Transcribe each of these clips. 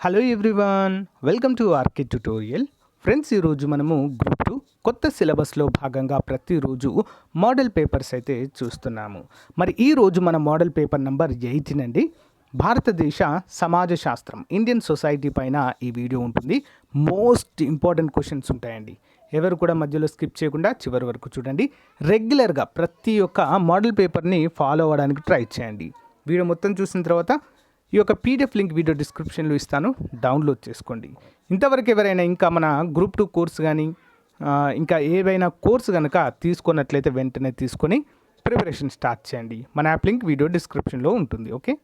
Hello everyone welcome to RK tutorial friends ఈరోజు మనము group two కొత్త సిలబస్లో భాగంగా ప్రతిరోజు మోడల్ పేపర్స్ అయితే చూస్తున్నాము. మరి ఈరోజు మన మోడల్ పేపర్ నెంబర్ ఎయిటీన్ అండి భారతదేశ సమాజ శాస్త్రం ఇండియన్ సొసైటీ పైన ఈ వీడియో ఉంటుంది. మోస్ట్ ఇంపార్టెంట్ క్వశ్చన్స్ ఉంటాయండి. ఎవరు కూడా మధ్యలో స్కిప్ చేయకుండా చివరి వరకు చూడండి. రెగ్యులర్గా ప్రతి ఒక్క మోడల్ పేపర్ని ఫాలో అవ్వడానికి ట్రై చేయండి. వీడియో మొత్తం చూసిన తర్వాత ఈ యొక్క పీడిఎఫ్ లింక్ వీడియో డిస్క్రిప్షన్లో ఇస్తాను. డౌన్లోడ్ చేసుకోండి. ఇంతవరకు ఎవరైనా ఇంకా మన గ్రూప్ టూ కోర్స్ కానీ ఇంకా ఏవైనా కోర్స్ కనుక తీసుకున్నట్లయితే వెంటనే తీసుకొని ప్రిపరేషన్ స్టార్ట్ చేయండి. మన యాప్ లింక్ వీడియో డిస్క్రిప్షన్లో ఉంటుంది ఓకే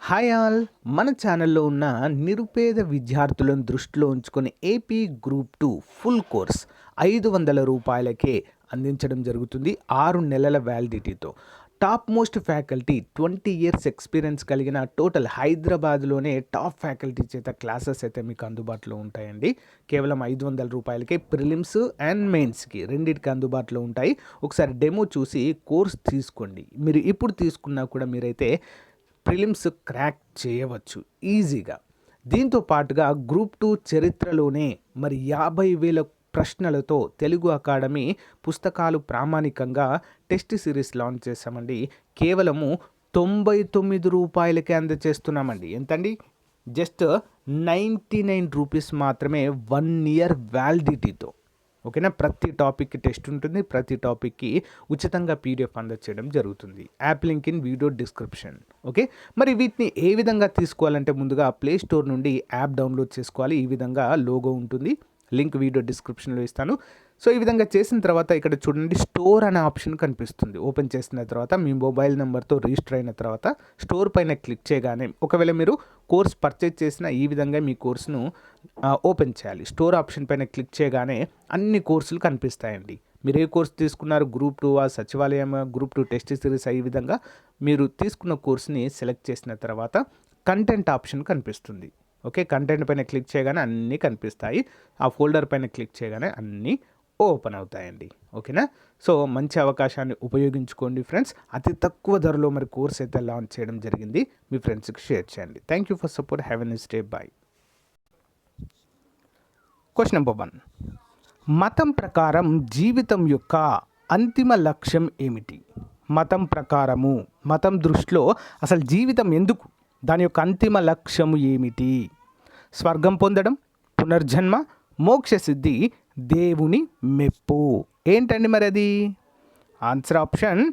హాయ్ ఆల్ మన ఛానల్లో ఉన్న నిరుపేద విద్యార్థులను దృష్టిలో ఉంచుకుని AP group two full course ఐదు వందల రూపాయలకే అందించడం జరుగుతుంది. ఆరు నెలల వ్యాలిడిటీతో top most faculty twenty years experience కలిగిన టోటల్ హైదరాబాద్లోనే టాప్ ఫ్యాకల్టీ చేత క్లాసెస్ అయితే మీకు అందుబాటులో ఉంటాయండి. కేవలం ఐదు వందల రూపాయలకే ప్రిలిమ్స్ అండ్ మెయిన్స్కి రెండింటికి అందుబాటులో ఉంటాయి. ఒకసారి డెమో చూసి కోర్స్ తీసుకోండి. మీరు ఇప్పుడు తీసుకున్నా కూడా మీరైతే ప్రిలిమ్స్ క్రాక్ చేయవచ్చు. ఈజీగా దీంతో పాటుగా గ్రూప్ టూ చరిత్రలోనే మరి యాభై వేల ప్రశ్నలతో తెలుగు అకాడమీ పుస్తకాలు ప్రామాణికంగా టెస్ట్ సిరీస్ లాంచ్ చేశామండి. కేవలము తొంభై తొమ్మిది రూపాయలకే అందజేస్తున్నామండి ఎంతండి? జస్ట్ నైంటీ నైన్ రూపీస్ మాత్రమే వన్ ఇయర్ వ్యాలిడిటీతో. ఓకేనా? ప్రతి టాపిక్కి టెస్ట్ ఉంటుంది. ప్రతి టాపిక్కి ఉచితంగా పీడిఎఫ్ అందచేయడం జరుగుతుంది. App link in video description. Okay? మరి వీటిని ఏ విధంగా తీసుకోవాలంటే ముందుగా ప్లే స్టోర్ నుండి యాప్ డౌన్లోడ్ చేసుకోవాలి. ఈ విధంగా లోగో ఉంటుంది. లింక్ వీడియో డిస్క్రిప్షన్లో ఇస్తాను. సో ఈ విధంగా చేసిన తర్వాత ఇక్కడ చూడండి స్టోర్ అనే ఆప్షన్ కనిపిస్తుంది. ఓపెన్ చేసిన తర్వాత మీ మొబైల్ నెంబర్తో రిజిస్టర్ అయిన తర్వాత స్టోర్ పైన క్లిక్ చేయగానే ఒకవేళ మీరు కోర్స్ పర్చేజ్ చేసిన ఈ విధంగా మీ కోర్సును ఓపెన్ చేయాలి. స్టోర్ ఆప్షన్ పైన క్లిక్ చేయగానే అన్ని కోర్సులు కనిపిస్తాయండి. మీరు ఏ కోర్స్ తీసుకున్నారు? గ్రూప్ టూ ఆ సచివాలయం గ్రూప్ టూ టెస్ట్ సిరీస్ ఈ విధంగా మీరు తీసుకున్న కోర్స్ని సెలెక్ట్ చేసిన తర్వాత కంటెంట్ ఆప్షన్ కనిపిస్తుంది. ఓకే కంటెంట్ పైన క్లిక్ చేయగానే అన్నీ కనిపిస్తాయి. ఆ ఫోల్డర్ పైన క్లిక్ చేయగానే అన్నీ ఓపెన్ అవుతాయండి. ఓకేనా? సో మంచి అవకాశాన్ని ఉపయోగించుకోండి ఫ్రెండ్స్ అతి తక్కువ ధరలో మరి కోర్స్ అయితే లాంచ్ చేయడం జరిగింది. మీ ఫ్రెండ్స్కి షేర్ చేయండి. Thank you for support have an day bye question number one మతం ప్రకారం జీవితం యొక్క అంతిమ లక్ష్యం ఏమిటి? మతం ప్రకారము మతం దృష్టిలో అసలు జీవితం ఎందుకు? దాని యొక్క అంతిమ లక్ష్యము ఏమిటి? స్వర్గం పొందడం పునర్జన్మ మోక్ష సిద్ధి దేవుని మెప్పు. ఏంటండి మరి అది? Answer option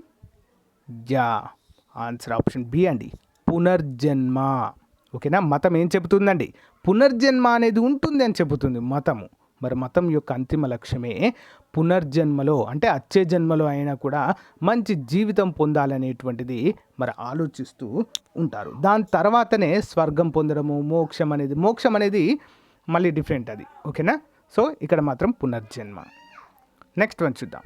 A. Answer option B అండి. పునర్జన్మ. ఓకేనా? మతం ఏం చెబుతుందండి? పునర్జన్మ అనేది ఉంటుంది అని చెబుతుంది మతము. మరి మతం యొక్క అంతిమ లక్ష్యమే పునర్జన్మలో అంటే అచ్చే జన్మలో అయినా కూడా మంచి జీవితం పొందాలనేటువంటిది మరి ఆలోచిస్తూ ఉంటారు. దాని తర్వాతనే స్వర్గం పొందడము మోక్షం అనేది మోక్షం అనేది మళ్ళీ డిఫరెంట్ అది. ఓకేనా? సో ఇక్కడ మాత్రం పునర్జన్మ. నెక్స్ట్ వన్ చూద్దాం.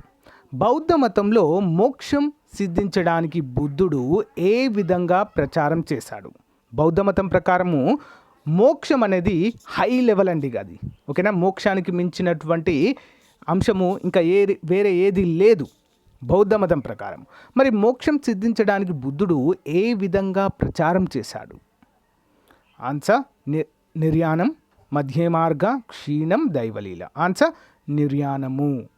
బౌద్ధ మతంలో మోక్షం సిద్ధించడానికి బుద్ధుడు ఏ విధంగా ప్రచారం చేశాడు? బౌద్ధ మతం ప్రకారము మోక్షం అనేది హై లెవెల్ అండి అది. ఓకేనా? మోక్షానికి మించినటువంటి అంశము ఇంకా ఏ వేరే ఏది లేదు. బౌద్ధ మతం ప్రకారం. మరి మోక్షం సిద్ధించడానికి బుద్ధుడు ఏ విధంగా ప్రచారం చేశాడు? ఆన్సర్ని నిర్యాణం మధ్య మార్గ క్షీణం దైవలీల. ఆన్సర్ నిర్యాణము.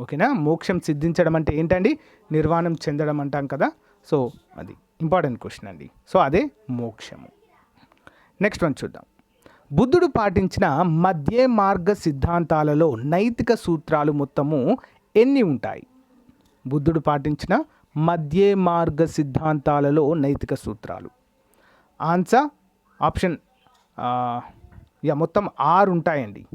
ఓకేనా? మోక్షం సిద్ధించడం అంటే ఏంటండి? నిర్వాణం చెందడం అంటాం కదా. సో అది ఇంపార్టెంట్ క్వశ్చన్ అండి. సో అదే మోక్షము. నెక్స్ట్ వన్ చూద్దాం. బుద్ధుడు పాటించిన మధ్య మార్గ సిద్ధాంతాలలో నైతిక సూత్రాలు మొత్తము ఎన్ని ఉంటాయి? బుద్ధుడు పాటించిన మధ్య మార్గ సిద్ధాంతాలలో నైతిక సూత్రాలు. ఆన్సర్ ఆప్షన్ ఇక యా మొత్తం ఆరు ఉంటాయండి.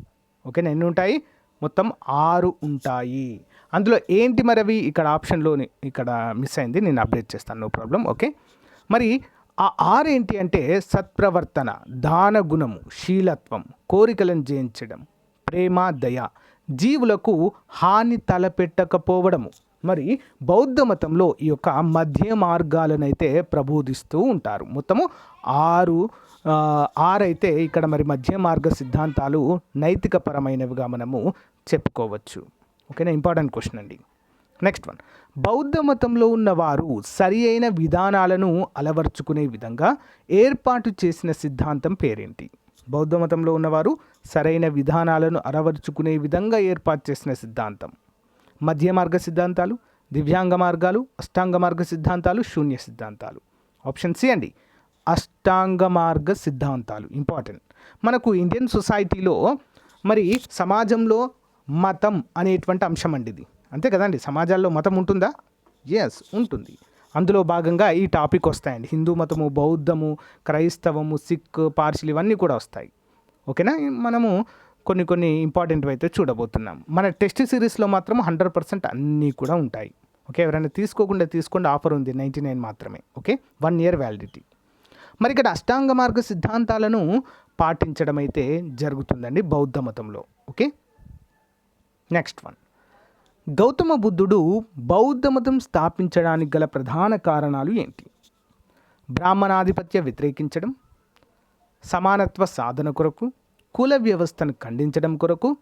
ఓకేనా? ఎన్ని ఉంటాయి? మొత్తం ఆరు ఉంటాయి. అందులో ఏంటి మరి అవి ఇక్కడ ఆప్షన్లోని ఇక్కడ మిస్ అయింది నేను అప్డేట్ చేస్తాను నో ప్రాబ్లం ఓకే? మరి ఆ ఆరు ఏంటి అంటే సత్ప్రవర్తన దాన గుణము శీలత్వం కోరికలను జయించడం ప్రేమ దయ జీవులకు హాని తలపెట్టకపోవడము. మరి బౌద్ధ మతంలో ఈ యొక్క మధ్య మార్గాలను అయితే ప్రబోధిస్తూ ఉంటారు. మొత్తము ఆరు ఆరైతే ఇక్కడ మరి మధ్య మార్గ సిద్ధాంతాలు నైతికపరమైనవిగా మనము చెప్పుకోవచ్చు. ఓకేనా? ఇంపార్టెంట్ క్వశ్చన్ అండి. నెక్స్ట్ వన్ బౌద్ధ మతంలో ఉన్నవారు సరి అయిన విధానాలను అలవర్చుకునే విధంగా ఏర్పాటు చేసిన సిద్ధాంతం పేరేంటి? బౌద్ధ మతంలో ఉన్నవారు సరైన విధానాలను అలవర్చుకునే విధంగా ఏర్పాటు చేసిన సిద్ధాంతం. మధ్య మార్గ సిద్ధాంతాలు దివ్యాంగ మార్గాలు అష్టాంగ మార్గ సిద్ధాంతాలు శూన్య సిద్ధాంతాలు. ఆప్షన్ సి అండి. అష్టాంగ మార్గ సిద్ధాంతాలు. ఇంపార్టెంట్ మనకు ఇండియన్ సొసైటీలో మరి సమాజంలో మతం అనేటువంటి అంశం అండి ఇది. అంతే కదండి? సమాజాల్లో మతం ఉంటుందా? ఎస్ ఉంటుంది. అందులో భాగంగా ఈ టాపిక్ వస్తాయండి. హిందూ మతము బౌద్ధము క్రైస్తవము సిక్ పార్సిల్ ఇవన్నీ కూడా వస్తాయి. ఓకేనా? మనము కొన్ని కొన్ని ఇంపార్టెంట్ అయితే చూడబోతున్నాం. మన టెస్ట్ సిరీస్లో మాత్రం హండ్రెడ్ పర్సెంట్ అన్నీ కూడా ఉంటాయి. ఓకే? ఎవరైనా తీసుకోకుండా తీసుకోండి. ఆఫర్ ఉంది. నైంటీ నైన్ మాత్రమే. ఓకే? One year validity. మరి ఇక్కడ అష్టాంగ మార్గ సిద్ధాంతాలను పాటించడం అయితే జరుగుతుందండి బౌద్ధ మతంలో. ఓకే? Next one. గౌతమ బుద్ధుడు బౌద్ధ మతం స్థాపించడానికి గల ప్రధాన కారణాలు ఏంటి? బ్రాహ్మణాధిపత్య వ్యతిరేకించడం సమానత్వ సాధన కొరకు కుల వ్యవస్థను ఖండించడం కొరకు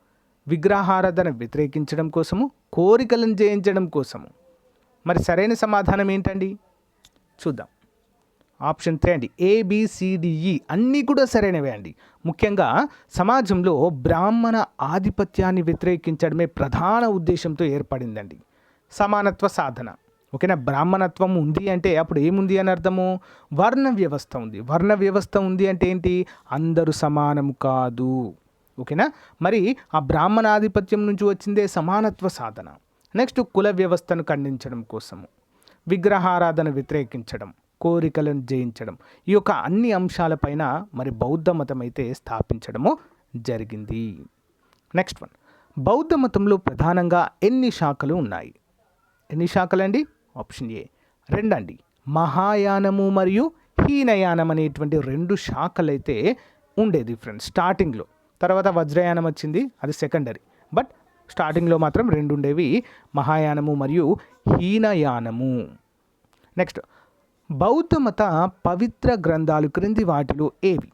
విగ్రహారాధన వ్యతిరేకించడం కోసము కోరికలను జయించడం కోసము. మరి సరైన సమాధానం ఏంటండి? చూద్దాం. ఆప్షన్ త్రీ అండి. ఏబిసిడిఈ అన్నీ కూడా సరైనవే అండి. ముఖ్యంగా సమాజంలో బ్రాహ్మణ ఆధిపత్యాన్ని వ్యతిరేకించడమే ప్రధాన ఉద్దేశంతో ఏర్పడిందండి. సమానత్వ సాధన. ఓకేనా? బ్రాహ్మణత్వం ఉంది అంటే అప్పుడు ఏముంది అని అర్థము? వర్ణ వ్యవస్థ ఉంది. వర్ణ వ్యవస్థ ఉంది అంటే ఏంటి? అందరూ సమానం కాదు. ఓకేనా? మరి ఆ బ్రాహ్మణాధిపత్యం నుంచి వచ్చిందే సమానత్వ సాధన. నెక్స్ట్ కుల వ్యవస్థను ఖండించడం కోసము. విగ్రహారాధన వ్యతిరేకించడం. కోరికలను జయించడం. ఈ యొక్క అన్ని అంశాలపైన మరి బౌద్ధ మతం అయితే స్థాపించడము జరిగింది. Next one. బౌద్ధ మతంలో ప్రధానంగా ఎన్ని శాఖలు ఉన్నాయి? ఎన్ని శాఖలండి? Option A. రెండండి. మహాయానము మరియు హీనయానం అనేటువంటి రెండు శాఖలు అయితే ఉండేది ఫ్రెండ్స్ స్టార్టింగ్లో. తర్వాత వజ్రయానం వచ్చింది అది సెకండరీ. బట్ స్టార్టింగ్లో మాత్రం రెండు ఉండేవి మహాయానము మరియు హీనయానము. నెక్స్ట్ బౌద్ధ మత పవిత్ర గ్రంథాలు క్రింది వాటిలో ఏవి?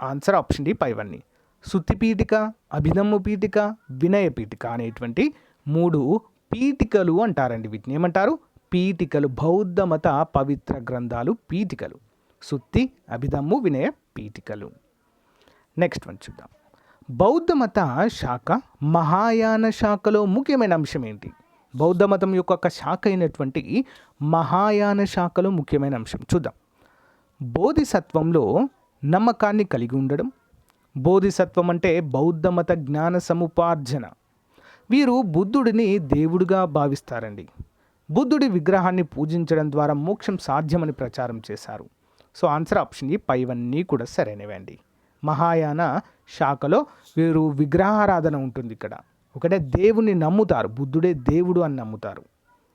ఆన్సర్ ఆప్షన్ డి పైవన్నీ. శుద్ధి పీఠిక అభినమ్ము పీఠిక వినయ పీఠిక అనేటువంటి మూడు పీఠికలు అంటారండి. వీటిని ఏమంటారు? పీఠికలు బౌద్ధ మత పవిత్ర గ్రంథాలు పీఠికలు. శుద్ధి అభిధమ్ము వినయ పీఠికలు. నెక్స్ట్ వన్ చూద్దాం. బౌద్ధ మత శాఖ మహాయాన శాఖలో ముఖ్యమైన అంశం ఏంటి? బౌద్ధ మతం యొక్క ఒక శాఖ అయినటువంటి మహాయాన శాఖలో ముఖ్యమైన అంశం. చూద్దాం. బోధిసత్వంలో నమ్మకాన్ని కలిగి ఉండడం. బోధిసత్వం అంటే బౌద్ధ మత జ్ఞాన సముపార్జన. వీరు బుద్ధుడిని దేవుడిగా భావిస్తారండి. బుద్ధుడి విగ్రహాన్ని పూజించడం ద్వారా మోక్షం సాధ్యమని ప్రచారం చేశారు. సో ఆన్సర్ ఆప్షన్ ఈ పైవన్నీ కూడా సరైనవే అండి. మహాయాన శాఖలో వీరు విగ్రహారాధన ఉంటుంది ఇక్కడ. ఒకటే దేవుని నమ్ముతారు బుద్ధుడే దేవుడు అని నమ్ముతారు.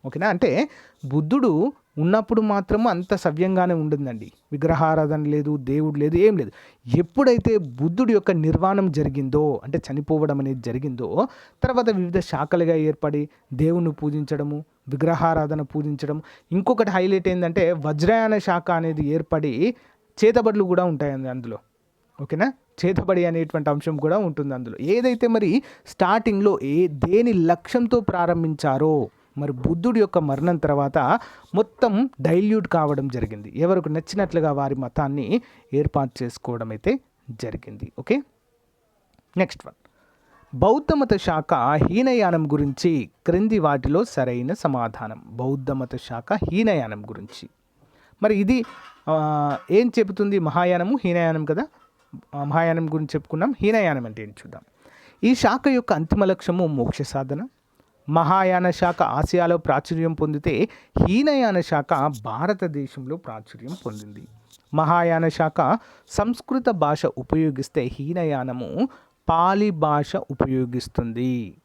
ఓకేనా? అంటే బుద్ధుడు ఉన్నప్పుడు మాత్రం అంత సవ్యంగానే ఉంటుందండి. విగ్రహారాధన లేదు దేవుడు లేదు ఏం లేదు. ఎప్పుడైతే బుద్ధుడి యొక్క నిర్వాణం జరిగిందో అంటే చనిపోవడం అనేది జరిగిందో తర్వాత వివిధ శాఖలుగా ఏర్పడి దేవుణ్ణి పూజించడము విగ్రహారాధన పూజించడం. ఇంకొకటి హైలైట్ ఏంటంటే వజ్రయాన శాఖ అనేది ఏర్పడి చేతబడులు కూడా ఉంటాయండి అందులో. ఓకేనా? చేతబడి అనేటువంటి అంశం కూడా ఉంటుంది అందులో. ఏదైతే మరి స్టార్టింగ్లో ఏ దేని లక్ష్యంతో ప్రారంభించారో మరి బుద్ధుడి యొక్క మరణం తర్వాత మొత్తం డైల్యూట్ కావడం జరిగింది. ఎవరికి నచ్చినట్లుగా వారి మతాన్ని ఏర్పాటు చేసుకోవడం అయితే జరిగింది. ఓకే? Next one. బౌద్ధమత శాఖ హీనయానం గురించి క్రింది వాటిలో సరైన సమాధానం. బౌద్ధమత శాఖ హీనయానం గురించి. మరి ఇది ఏం చెబుతుంది? మహాయానము హీనయానం కదా? మహాయానం గురించి చెప్పుకున్నాం హీనయానం అంటే ఏంటి చూద్దాం. ఈ శాఖ యొక్క అంతిమ లక్ష్యము మోక్ష సాధన. మహాయాన శాఖ ఆసియాలో ప్రాచుర్యం పొందితే హీనయాన శాఖ భారతదేశంలో ప్రాచుర్యం పొందింది. మహాయాన శాఖ సంస్కృత భాష ఉపయోగిస్తే హీనయానము పాలి భాష ఉపయోగిస్తుంది.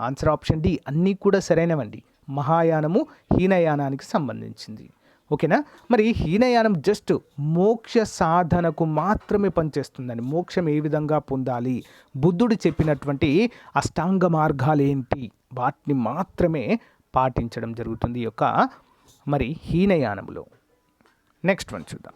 ఆన్సర్ ఆప్షన్ డి అన్నీ కూడా సరైనవండి. మహాయానము హీనయానానికి సంబంధించింది. ఓకేనా? మరి హీనయానం జస్ట్ మోక్ష సాధనకు మాత్రమే పనిచేస్తుందండి. మోక్షం ఏ విధంగా పొందాలి? బుద్ధుడు చెప్పినటువంటి అష్టాంగ మార్గాలు ఏంటి వాటిని మాత్రమే పాటించడం జరుగుతుంది యొక్క మరి హీనయానములో. నెక్స్ట్ వన్ చూద్దాం.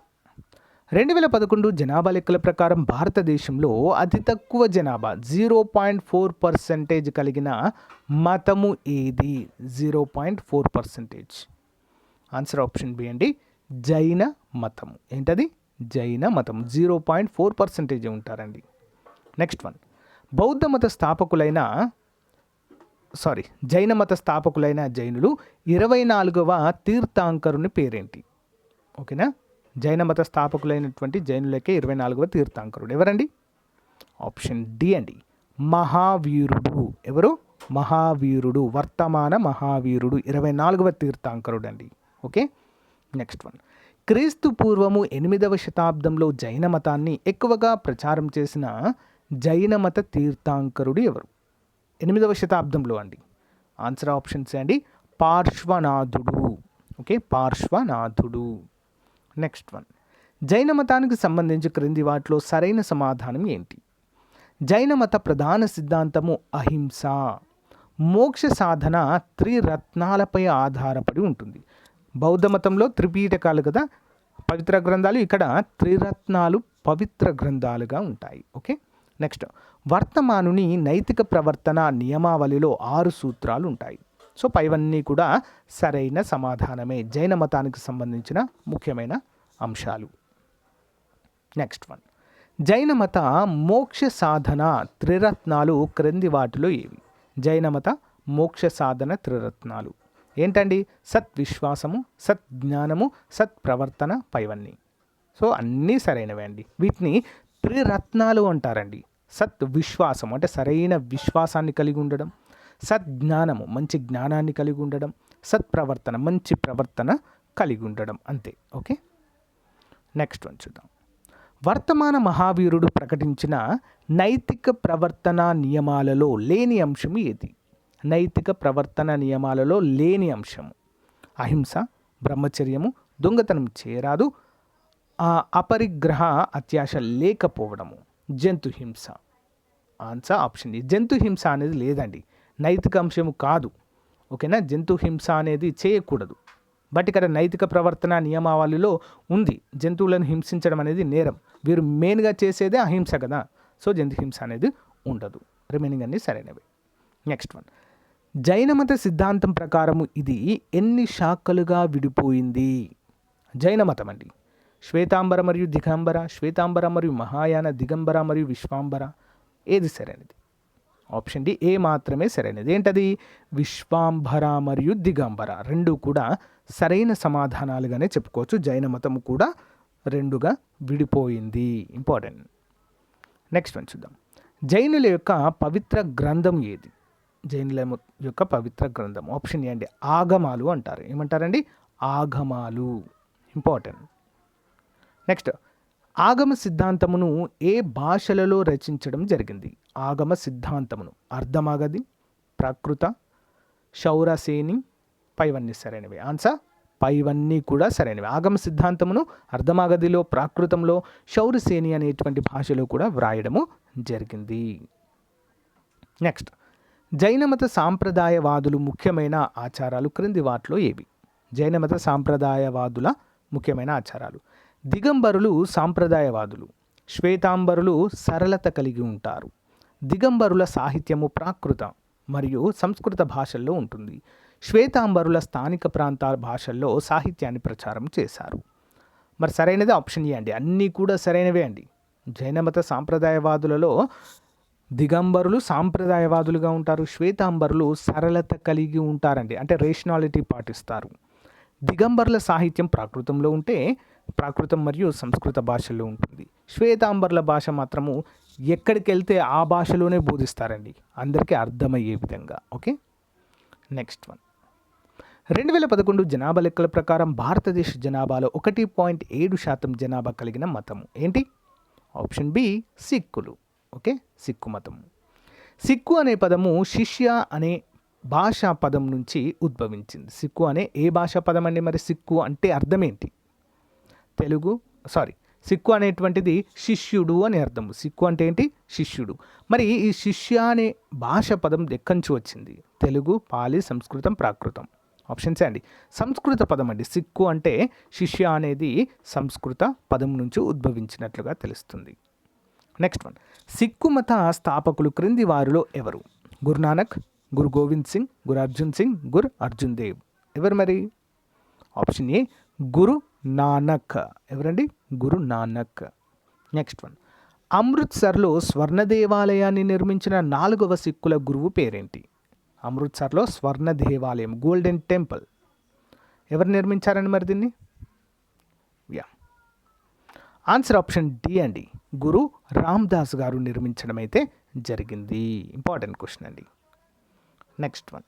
రెండు వేల పదకొండు జనాభా లెక్కల ప్రకారం భారతదేశంలో అతి తక్కువ జనాభా జీరో పాయింట్ ఫోర్ పర్సెంటేజ్ కలిగిన మతము ఏది? Zero point four percentage. Answer option B అండి జైన మతము ఏంటది? జైన మతం. జీరో పాయింట్ ఫోర్ పర్సెంటేజ్ ఉంటారండి. Next one. బౌద్ధ మత స్థాపకులైన సారీ జైన మత స్థాపకులైన జైనులు ఇరవై నాలుగవ తీర్థాంకరుని పేరేంటి? ఓకేనా? జైన మత స్థాపకులైనటువంటి జైనులకే ఇరవై నాలుగవ తీర్థాంకరుడు. ఎవరండి? ఆప్షన్ డి అండి. మహావీరుడు. ఎవరు? మహావీరుడు. వర్తమాన మహావీరుడు. ఇరవై నాలుగవ తీర్థాంకరుడు అండి ఓకే? Next one. క్రీస్తు పూర్వము ఎనిమిదవ శతాబ్దంలో జైన మతాన్ని ఎక్కువగా ప్రచారం చేసిన జైన మత తీర్థాంకరుడు ఎవరు? ఎనిమిదవ శతాబ్దంలో అండి. ఆన్సర్ ఆప్షన్స్ అండి. పార్శ్వనాథుడు. ఓకే? పార్శ్వనాథుడు. Next one. జైన మతానికి సంబంధించి క్రింది వాటిలో సరైన సమాధానం ఏంటి? జైన మత ప్రధాన సిద్ధాంతము అహింస. మోక్ష సాధన త్రిరత్నాలపై ఆధారపడి ఉంటుంది. బౌద్ధ మతంలో త్రిపీఠకాలు కదా? పవిత్ర గ్రంథాలు ఇక్కడ త్రిరత్నాలు పవిత్ర గ్రంథాలుగా ఉంటాయి. ఓకే? నెక్స్ట్ వర్తమానుని నైతిక ప్రవర్తన నియమావళిలో ఆరు సూత్రాలు ఉంటాయి. సో పైవన్నీ కూడా సరైన సమాధానమే. జైన మతానికి సంబంధించిన ముఖ్యమైన అంశాలు. నెక్స్ట్ వన్ జైన మత మోక్ష సాధన త్రిరత్నాలు క్రింది వాటిలో ఏవి? జైన మత మోక్ష సాధన త్రిరత్నాలు. ఏంటండి? సత్విశ్వాసము సత్జ్ఞానము సత్ప్రవర్తన పైవన్నీ. సో అన్నీ సరైనవే అండి. వీటిని త్రిరత్నాలు అంటారండి. సత్ విశ్వాసం అంటే సరైన విశ్వాసాన్ని కలిగి ఉండడం సద్జ్ఞానము మంచి జ్ఞానాన్ని కలిగి ఉండడం సత్ప్రవర్తన మంచి ప్రవర్తన కలిగి ఉండడం అంతే. ఓకే? నెక్స్ట్ వన్ చూద్దాం. వర్తమాన మహావీరుడు ప్రకటించిన నైతిక ప్రవర్తన నియమాలలో లేని అంశం ఏది? నైతిక ప్రవర్తన నియమాలలో లేని అంశము. అహింస బ్రహ్మచర్యము దొంగతనం చేరాదు ఆ అపరిగ్రహ అత్యాశ లేకపోవడము. జంతు హింస. ఆన్సర్ ఆప్షన్ ఈ జంతు హింస అనేది లేదండి. నైతిక అంశము కాదు. ఓకేనా? జంతు హింస అనేది చేయకూడదు. బట్ ఇక్కడ నైతిక ప్రవర్తన నియమావళిలో ఉంది. జంతువులను హింసించడం అనేది నేరం. వీరు మెయిన్గా చేసేదే అహింస కదా. సో జంతు హింస అనేది ఉండదు. రిమైనింగ్ అన్ని సరైనవి. నెక్స్ట్ వన్ జైన మత సిద్ధాంతం ప్రకారము ఇది ఎన్ని శాఖలుగా విడిపోయింది? జైన మతం అండి. శ్వేతాంబర మరియు దిగంబర శ్వేతాంబర మరియు మహాయాన దిగంబర మరియు విశ్వాంబర ఏది సరైనది? ఆప్షన్ డి ఏ మాత్రమే సరైనది. ఏంటది? విశ్వాంబర మరియు దిగంబర రెండు కూడా సరైన సమాధానాలుగానే చెప్పుకోవచ్చు. జైన మతం కూడా రెండుగా విడిపోయింది. ఇంపార్టెంట్. నెక్స్ట్ వన్ చూద్దాం. జైనుల యొక్క పవిత్ర గ్రంథం ఏది? జైనుల యొక్క పవిత్ర గ్రంథం ఆప్షన్ ఏ అండి ఆగమాలు అంటారు. ఏమంటారండి? ఆగమాలు. ఇంపార్టెంట్. నెక్స్ట్ ఆగమ సిద్ధాంతమును ఏ భాషలలో రచించడం జరిగింది? ఆగమ సిద్ధాంతమును. అర్ధమాగది ప్రాకృత శౌరసేని పైవన్నీ సరైనవి. ఆన్సర్ పైవన్నీ కూడా సరైనవి. ఆగమ సిద్ధాంతమును అర్ధమాగదిలో ప్రాకృతంలో శౌరసేని అనేటువంటి భాషలో కూడా వ్రాయడము జరిగింది. నెక్స్ట్ జైనమత సాంప్రదాయవాదులు ముఖ్యమైన ఆచారాలు క్రింది వాటిలో ఏవి? జైనమత సాంప్రదాయవాదుల ముఖ్యమైన ఆచారాలు. దిగంబరులు సాంప్రదాయవాదులు. శ్వేతాంబరులు సరళత కలిగి ఉంటారు. దిగంబరుల సాహిత్యము ప్రాకృత మరియు సంస్కృత భాషల్లో ఉంటుంది. శ్వేతాంబరుల స్థానిక ప్రాంతాల భాషల్లో సాహిత్యాన్ని ప్రచారం చేశారు. మరి సరైనది ఆప్షన్ ఏ అండి అన్నీ కూడా సరైనవే అండి. జైనమత సాంప్రదాయవాదులలో దిగంబరులు సాంప్రదాయవాదులుగా ఉంటారు శ్వేతాంబరులు సరళత కలిగి ఉంటారండి. అంటే రేషనాలిటీ పాటిస్తారు. దిగంబరుల సాహిత్యం ప్రాకృతంలో ఉంటే ప్రాకృతం మరియు సంస్కృత భాషల్లో ఉంటుంది. శ్వేతాంబర్ల భాష మాత్రము ఎక్కడికి వెళ్తే ఆ భాషలోనే బోధిస్తారండి. అందరికీ అర్థమయ్యే విధంగా. ఓకే? Next one. రెండు వేల పదకొండు జనాభా లెక్కల ప్రకారం భారతదేశ జనాభాలో ఒకటి పాయింట్ ఏడు శాతం జనాభా కలిగిన మతము. ఏంటి? ఆప్షన్ బి సిక్కులు. ఓకే? సిక్కు మతం సిక్కు అనే పదము శిష్య అనే భాషా పదం నుంచి ఉద్భవించింది. సిక్కు అనే ఏ భాషా పదం అండి మరి సిక్కు అంటే అర్థం ఏంటి తెలుగు సారీ సిక్కు అనేటువంటిది శిష్యుడు అని అర్థం సిక్కు అంటే ఏంటి? శిష్యుడు. మరి ఈ శిష్య అనే భాష పదం ఎక్కడి వచ్చింది? తెలుగు పాలి సంస్కృతం ప్రాకృతం. ఆప్షన్స్ అండి. సంస్కృత పదం అండి. సిక్కు అంటే శిష్య అనేది సంస్కృత పదం నుంచి ఉద్భవించినట్లుగా తెలుస్తుంది. నెక్స్ట్ వన్ సిక్కు మత స్థాపకులు క్రింది వారిలో ఎవరు? గురునానక్ గురు గోవింద్ సింగ్ గురు అర్జున్ సింగ్ గురు అర్జున్ దేవ్. ఎవరు మరి? Option A Guru Nanak. ఎవరండి? గురు నానక్. నెక్స్ట్ వన్ అమృత్సర్లో స్వర్ణ దేవాలయాన్ని నిర్మించిన నాలుగవ సిక్కుల గురువు పేరేంటి? అమృత్సర్లో స్వర్ణ దేవాలయం గోల్డెన్ టెంపుల్ ఎవరు నిర్మించారండి మరి దీన్ని? ఆన్సర్ ఆప్షన్ డి అండి. గురు రామ్దాస్ గారు నిర్మించడం అయితే జరిగింది. ఇంపార్టెంట్ క్వశ్చన్ అండి. Next one.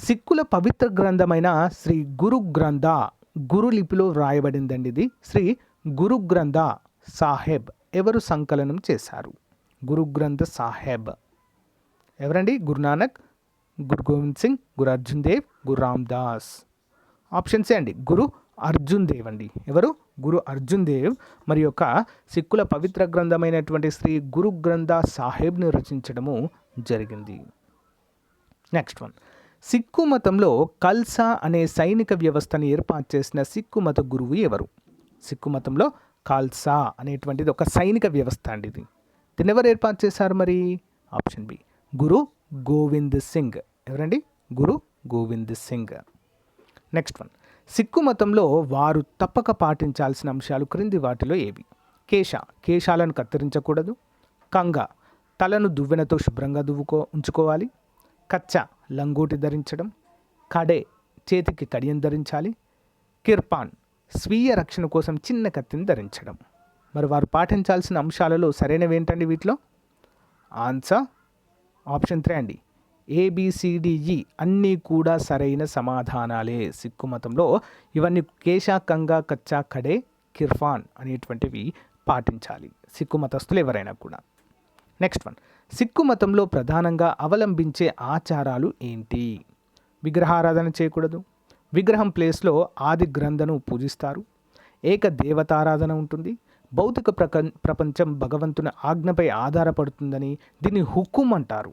సిక్కుల పవిత్ర గ్రంథమైన శ్రీ గురు గ్రంథ గురు లిపిలో వ్రాయబడిందండి ఇది. శ్రీ గురు గ్రంథ సాహెబ్ ఎవరు సంకలనం చేశారు? గురు గ్రంథ సాహెబ్. ఎవరండి? గురునానక్ గురు గోవింద్ సింగ్ గురు అర్జున్ దేవ్ గురు రామ్దాస్. ఆప్షన్ సి అండి. గురు అర్జున్ దేవ్ అండి. ఎవరు? గురు అర్జున్ దేవ్. మరి యొక్క సిక్కుల పవిత్ర గ్రంథమైనటువంటి శ్రీ గురు గ్రంథ సాహెబ్ని రచించడము జరిగింది. Next one. సిక్కు మతంలో కల్సా అనే సైనిక వ్యవస్థను ఏర్పాటు చేసిన సిక్కు మత గురువు ఎవరు? సిక్కు మతంలో కాల్సా అనేటువంటిది ఒక సైనిక వ్యవస్థ అండి ఇది. దీన్ని ఎవరు ఏర్పాటు చేశారు మరి? Option B. గురు గోవింద్ సింగ్. ఎవరండి? గురు గోవింద్ సింగ్. Next one. సిక్కు మతంలో వారు తప్పక పాటించాల్సిన అంశాలు క్రింది వాటిలో ఏవి? కేశ కేశాలను కత్తిరించకూడదు. కంగ తలను దువ్వెనతో శుభ్రంగా దువ్వుకో ఉంచుకోవాలి. కచ్చ లంగోటి ధరించడం. కడే చేతికి కడియం ధరించాలి. కిర్పాన్ స్వీయ రక్షణ కోసం చిన్న కత్తిని ధరించడం. మరి వారు పాటించాల్సిన అంశాలలో సరైనవి ఏంటండి వీటిలో? ఆన్సర్ ఆప్షన్ త్రీ అండి. A B C D E e అన్నీ కూడా సరైన సమాధానాలే. సిక్కు మతంలో ఇవన్నీ కేశాకంగా కచ్చా కడే కిర్ఫాన్ అనేటువంటివి పాటించాలి. సిక్కు మతస్థులు ఎవరైనా కూడా. Next one. సిక్కు మతంలో ప్రధానంగా అవలంబించే ఆచారాలు ఏంటి? విగ్రహారాధన చేయకూడదు. విగ్రహం ప్లేస్లో ఆది గ్రంథను పూజిస్తారు. ఏక దేవతారాధన ఉంటుంది. భౌతిక ప్రక ప్రపంచం భగవంతుని ఆజ్ఞపై ఆధారపడుతుందని దీన్ని హుకుం అంటారు.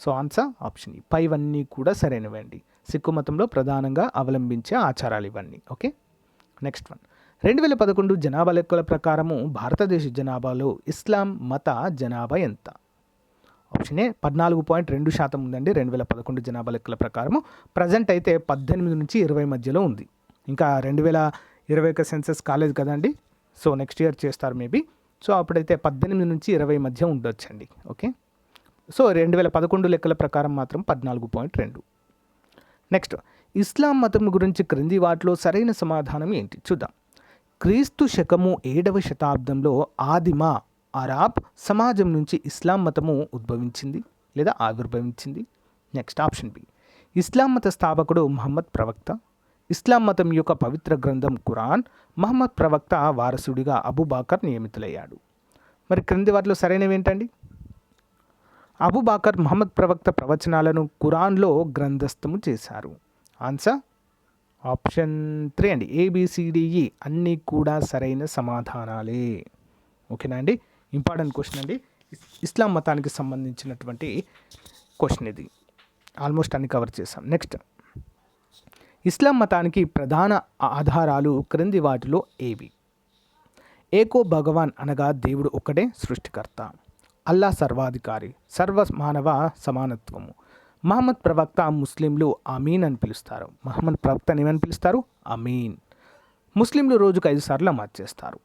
సో ఆన్సర్ ఆప్షన్ ఈ. పైవన్నీ కూడా సరైనవండి. సిక్కు మతంలో ప్రధానంగా అవలంబించే ఆచారాలు ఇవన్నీ. ఓకే? Next one. రెండు వేల పదకొండు జనాభా లెక్కల ప్రకారము భారతదేశ జనాభాలో ఇస్లాం మత జనాభా ఎంత? ఆప్షన్ ఏ పద్నాలుగు పాయింట్ రెండు శాతం ఉందండి రెండు వేల పదకొండు జనాభా లెక్కల ప్రకారము. ప్రజెంట్ అయితే పద్దెనిమిది నుంచి ఇరవై మధ్యలో ఉంది. ఇంకా రెండు వేల ఇరవై ఒక సెన్సెస్ కాలేదు కదండి? సో నెక్స్ట్ ఇయర్ చేస్తారు మేబీ. సో అప్పుడైతే పద్దెనిమిది నుంచి ఇరవై మధ్య ఉండొచ్చండి. ఓకే? సో రెండు వేల పదకొండు లెక్కల ప్రకారం మాత్రం పద్నాలుగు పాయింట్ రెండు. నెక్స్ట్ ఇస్లాం మతం గురించి క్రింది వాటిలో సరైన సమాధానం ఏంటి? చూద్దాం. క్రీస్తు శకము ఏడవ శతాబ్దంలో ఆదిమ అరాబ్ సమాజం నుంచి ఇస్లాం మతము ఉద్భవించింది లేదా ఆవిర్భవించింది. Next option B. ఇస్లాం మత స్థాపకుడు మహమ్మద్ ప్రవక్త. ఇస్లాం మతం యొక్క పవిత్ర గ్రంథం ఖురాన్. మహమ్మద్ ప్రవక్త వారసుడిగా అబుబాకర్ నియమితులయ్యాడు. మరి క్రింది వాటిలో సరైనవి ఏంటండి? అబుబాకర్ మహమ్మద్ ప్రవక్త ప్రవచనాలను కురాన్లో గ్రంథస్థము చేశారు. ఆన్సర్ ఆప్షన్ త్రీ అండి. A B C D E e అన్నీ కూడా సరైన సమాధానాలే. ఓకేనా అండి? ఇంపార్టెంట్ క్వశ్చన్ అండి. ఇస్లాం మతానికి సంబంధించినటువంటి క్వశ్చన్ ఇది. ఆల్మోస్ట్ అన్ని కవర్ చేసాం నెక్స్ట్ ఇస్లాం మతానికి ప్రధాన ఆధారాలు క్రింది వాటిలో ఏవి? ఏకో భగవాన్ అనగా దేవుడు ఒకటే సృష్టికర్త. అల్లా సర్వాధికారి సర్వ మానవ సమానత్వము. మహమ్మద్ ప్రవక్త ముస్లింలు అమీన్ అని పిలుస్తారు. మహమ్మద్ ప్రవక్తని ఏమని పిలుస్తారు? అమీన్ ముస్లింలు రోజుకు ఐదు సార్లు నమాజ్ చేస్తారు.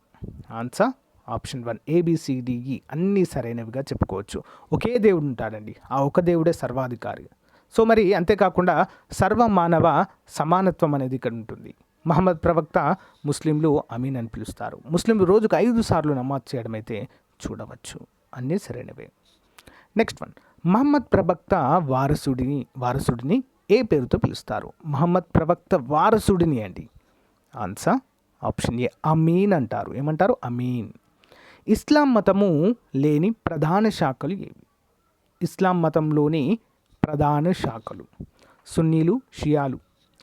ఆన్సర్ ఆప్షన్ వన్ ఏబిసిడిఈ అన్నీ సరైనవిగా చెప్పుకోవచ్చు. ఒకే దేవుడు ఉంటాడండి. ఆ ఒక దేవుడే సర్వాధికారి. సో మరి అంతేకాకుండా సర్వ మానవ సమానత్వం అనేది ఇక్కడ ఉంటుంది. మహమ్మద్ ప్రవక్త ముస్లింలు అమీన్ అని పిలుస్తారు. ముస్లింలు రోజుకు ఐదు సార్లు నమాజ్ చేయడం అయితే చూడవచ్చు. అన్నీ సరైనవే. నెక్స్ట్ వన్ మహమ్మద్ ప్రవక్త వారసుడిని వారసుడిని ఏ పేరుతో పిలుస్తారు? మహమ్మద్ ప్రవక్త వారసుడిని అండి. ఆన్సర్ ఆప్షన్ ఏ అమీన్ అంటారు. ఏమంటారు? అమీన్. ఇస్లాం మతము లేని ప్రధాన శాఖలు ఏవి? ఇస్లాం మతంలోని ప్రధాన శాఖలు. సున్నీలు షియాలు.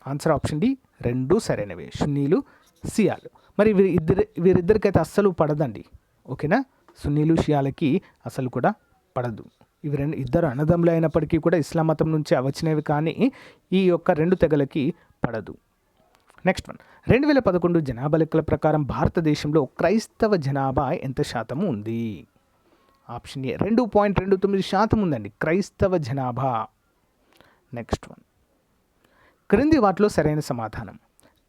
ఆన్సర్ ఆప్షన్ డి రెండు సరైనవే. సున్నీలు సియాలు మరి వీరి ఇద్దరు వీరిద్దరికైతే అస్సలు పడదండి. ఓకేనా? సున్నీలు షియాలకి అసలు కూడా పడదు. ఇవి రెండు ఇద్దరు అన్నదమ్ములు అయినప్పటికీ కూడా ఇస్లాం మతం నుంచి వచ్చినవి కానీ ఈ యొక్క రెండు తెగలకి పడదు. Next one. రెండు వేల పదకొండు జనాభా లెక్కల ప్రకారం భారతదేశంలో క్రైస్తవ జనాభా ఎంత శాతం ఉంది? ఆప్షన్ ఏ రెండు పాయింట్ రెండు తొమ్మిది శాతం ఉందండి. క్రైస్తవ జనాభా. Next one. క్రింది వాటిలో సరైన సమాధానం.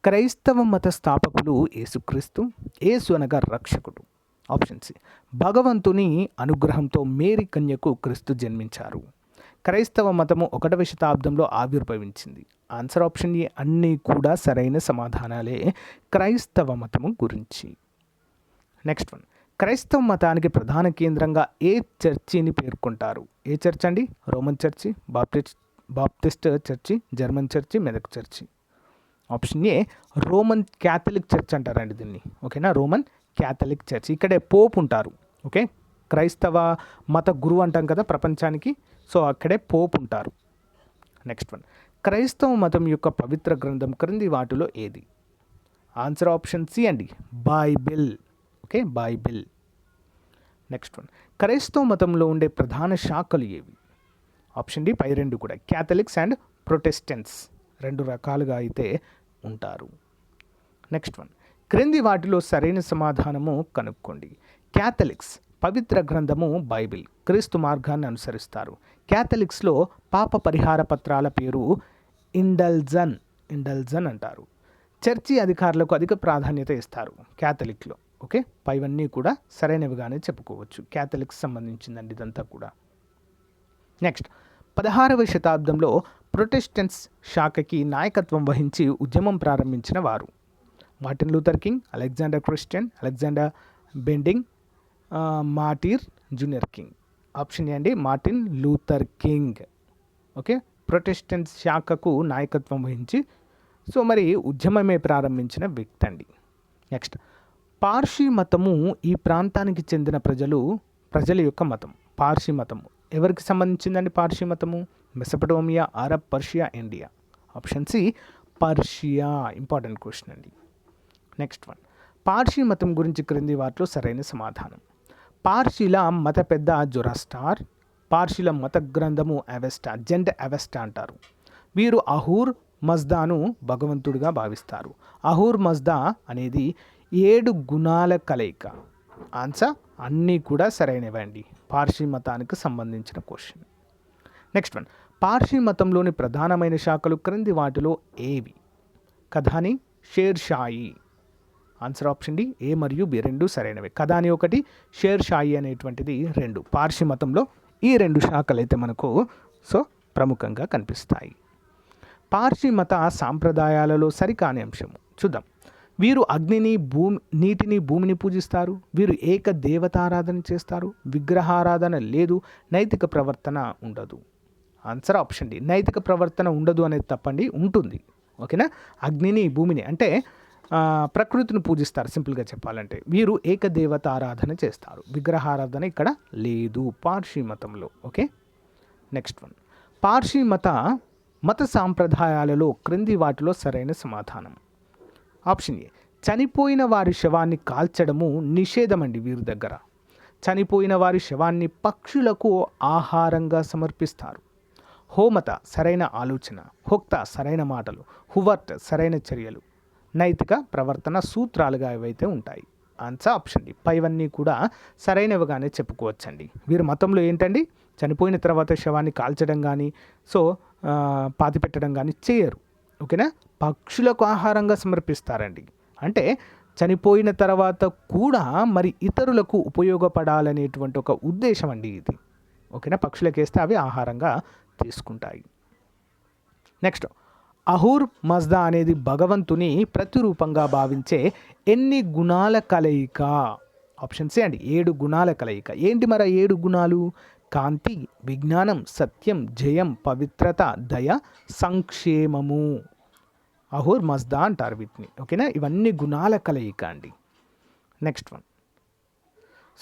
క్రైస్తవ మత స్థాపకులు ఏసుక్రీస్తు ఏసు అనగా రక్షకుడు. ఆప్షన్ సి భగవంతుని అనుగ్రహంతో మేరీ కన్యకు క్రీస్తు జన్మించారు. క్రైస్తవ మతము ఒకటవ శతాబ్దంలో ఆవిర్భవించింది. ఆన్సర్ ఆప్షన్ ఏ అన్నీ కూడా సరైన సమాధానాలే క్రైస్తవ మతము గురించి. Next one. క్రైస్తవ మతానికి ప్రధాన కేంద్రంగా ఏ చర్చిని పేర్కొంటారు? ఏ చర్చ్ అండి? Roman church Baptist Baptist church German church Medak church. Option A Roman Catholic church అంటారండి దీన్ని. ఓకేనా? రోమన్ క్యాథలిక్ చర్చ్ ఇక్కడే పోప్ ఉంటారు. ఓకే? క్రైస్తవ మత గురువు అంటాం కదా ప్రపంచానికి. సో అక్కడే పోప్ ఉంటారు. నెక్స్ట్ వన్ క్రైస్తవ మతం యొక్క పవిత్ర గ్రంథం క్రింది వాటిలో ఏది? ఆన్సర్ ఆప్షన్ సి అండి Bible okay? Bible next one క్రైస్తవ మతంలో ఉండే ప్రధాన శాఖలు ఏవి? ఆప్షన్ డి పై రెండు కూడా. క్యాథలిక్స్ అండ్ ప్రొటెస్టెంట్స్ రెండు రకాలుగా అయితే ఉంటారు. నెక్స్ట్ వన్ క్రింది వాటిలో సరైన సమాధానము కనుక్కోండి. క్యాథలిక్స్ పవిత్ర గ్రంథము బైబిల్ క్రీస్తు మార్గాన్ని అనుసరిస్తారు. క్యాథలిక్స్లో పాప పరిహార పత్రాల పేరు ఇండల్జన్ ఇండల్జన్ అంటారు. చర్చి అధికారులకు అధిక ప్రాధాన్యత ఇస్తారు క్యాథలిక్లో ఓకే? పైవన్నీ కూడా సరైనవిగానే చెప్పుకోవచ్చు. క్యాథలిక్స్ సంబంధించిందండి ఇదంతా కూడా. నెక్స్ట్ పదహారవ శతాబ్దంలో ప్రొటెస్టెంట్స్ శాఖకి నాయకత్వం వహించి ఉద్యమం ప్రారంభించిన వారు. Martin Luther King Alexander Christian Alexander bending martyr junior King option A అండి Martin Luther King okay protestant శాఖకు నాయకత్వం వహించి సో మరి ఉద్యమమే ప్రారంభించిన వ్యక్తి అండి. నెక్స్ట్ పార్షీ మతము ఈ ప్రాంతానికి చెందిన ప్రజలు ప్రజల యొక్క మతం పార్షీ మతము. ఎవరికి సంబంధించిందండి పార్షీ మతము? Mesopotamia Arab Persia India option C Persia important question అండి. నెక్స్ట్ వన్ పార్షీ మతం గురించి క్రింది వాటిలో సరైన సమాధానం. పార్షీల మత పెద్ద జొరాస్టార్ పార్షీల మత గ్రంథము అవెస్టా జెంట్ అవెస్టా అంటారు. వీరు అహూర్ మజ్దాను భగవంతుడిగా భావిస్తారు. అహూర్ మజ్దా అనేది ఏడు గుణాల కలయిక. ఆన్సర్ అన్నీ కూడా సరైనవండి పార్షీ మతానికి సంబంధించిన క్వశ్చన్ నెక్స్ట్ వన్ పార్షీ మతంలోని ప్రధానమైన శాఖలు క్రింది వాటిలో ఏవి? కథాని షేర్షాయి. ఆన్సర్ ఆప్షన్ డి ఏ మరియు బి రెండు సరైనవి. కథాని ఒకటి షేర్ షాయి అనేటువంటిది రెండు. పార్షి మతంలో ఈ రెండు శాఖలు అయితే మనకు సో ప్రముఖంగా కనిపిస్తాయి. పార్షి మత సాంప్రదాయాలలో సరికాని అంశం. చూద్దాం. వీరు అగ్నిని భూమి నీటిని భూమిని పూజిస్తారు. వీరు ఏక దేవతారాధన చేస్తారు. విగ్రహారాధన లేదు నైతిక ప్రవర్తన ఉండదు. ఆన్సర్ ఆప్షన్ డి నైతిక ప్రవర్తన ఉండదు అనేది తప్పండి ఉంటుంది. ఓకేనా? అగ్నిని భూమిని అంటే ప్రకృతిని పూజిస్తారు సింపుల్గా చెప్పాలంటే. వీరు ఏకదేవత ఆరాధన చేస్తారు. విగ్రహారాధన ఇక్కడ లేదు పార్షీ మతంలో ఓకే? Next one. పార్షీ మత మత సాంప్రదాయాలలో క్రింది వాటిలో సరైన సమాధానం. Option A. చనిపోయిన వారి శవాన్ని కాల్చడము నిషేధమండి వీరి దగ్గర. చనిపోయిన వారి శవాన్ని పక్షులకు ఆహారంగా సమర్పిస్తారు. హోమత సరైన ఆలోచన. హోక్త సరైన మాటలు. హువర్ట్ సరైన చర్యలు. నైతిక ప్రవర్తన సూత్రాలుగా ఏవైతే ఉంటాయి. ఆన్సర్ ఆప్షన్ డి పైవన్నీ కూడా సరైనవిగానే చెప్పుకోవచ్చండి. వీరి మతంలో ఏంటండి? చనిపోయిన తర్వాత శవాన్ని కాల్చడం కానీ సో పాతిపెట్టడం కానీ చేయరు. ఓకేనా? పక్షులకు ఆహారంగా సమర్పిస్తారండి. అంటే చనిపోయిన తర్వాత కూడా మరి ఇతరులకు ఉపయోగపడాలనేటువంటి ఒక ఉద్దేశం అండి ఇది. ఓకేనా? పక్షులకు వేస్తే అవి ఆహారంగా తీసుకుంటాయి. నెక్స్ట్ అహూర్ మజ్దా అనేది భగవంతుని ప్రతిరూపంగా భావించే ఎన్ని గుణాల కలయిక? ఆప్షన్ సి అండి ఏడు గుణాల కలయిక. ఏంటి మరి ఏడు గుణాలు? కాంతి విజ్ఞానం సత్యం జయం పవిత్రత దయ సంక్షేమము. అహూర్ మజ్దా అంటారు వీటిని. ఓకేనా? ఇవన్నీ గుణాల కలయిక అండి. Next one.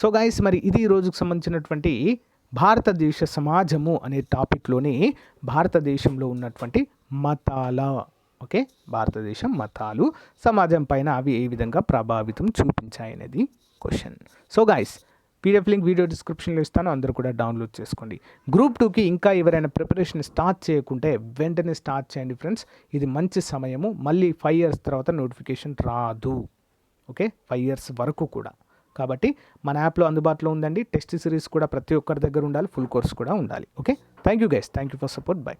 సో గైస్ మరి ఇది రోజుకు సంబంధించినటువంటి భారతదేశ సమాజము అనే టాపిక్లోని భారతదేశంలో ఉన్నటువంటి మతాల ఓకే? భారతదేశం మతాలు సమాజం పైన అవి ఏ విధంగా ప్రభావితం చూపించాయనేది question so guys PDF link video డిస్క్రిప్షన్లో ఇస్తాను అందరూ కూడా డౌన్లోడ్ చేసుకోండి. గ్రూప్ టూకి ఇంకా ఎవరైనా ప్రిపరేషన్ స్టార్ట్ చేయకుంటే వెంటనే స్టార్ట్ చేయండి ఫ్రెండ్స్ ఇది మంచి సమయము మళ్ళీ ఫైవ్ ఇయర్స్ తర్వాత నోటిఫికేషన్ రాదు. ఓకే? ఫైవ్ ఇయర్స్ వరకు కూడా. కాబట్టి మన యాప్లో అందుబాటులో ఉందండి. టెస్ట్ సిరీస్ కూడా ప్రతి ఒక్కరి దగ్గర ఉండాలి ఫుల్ కోర్స్ కూడా ఉండాలి. Okay? Thank you guys thank you for support bye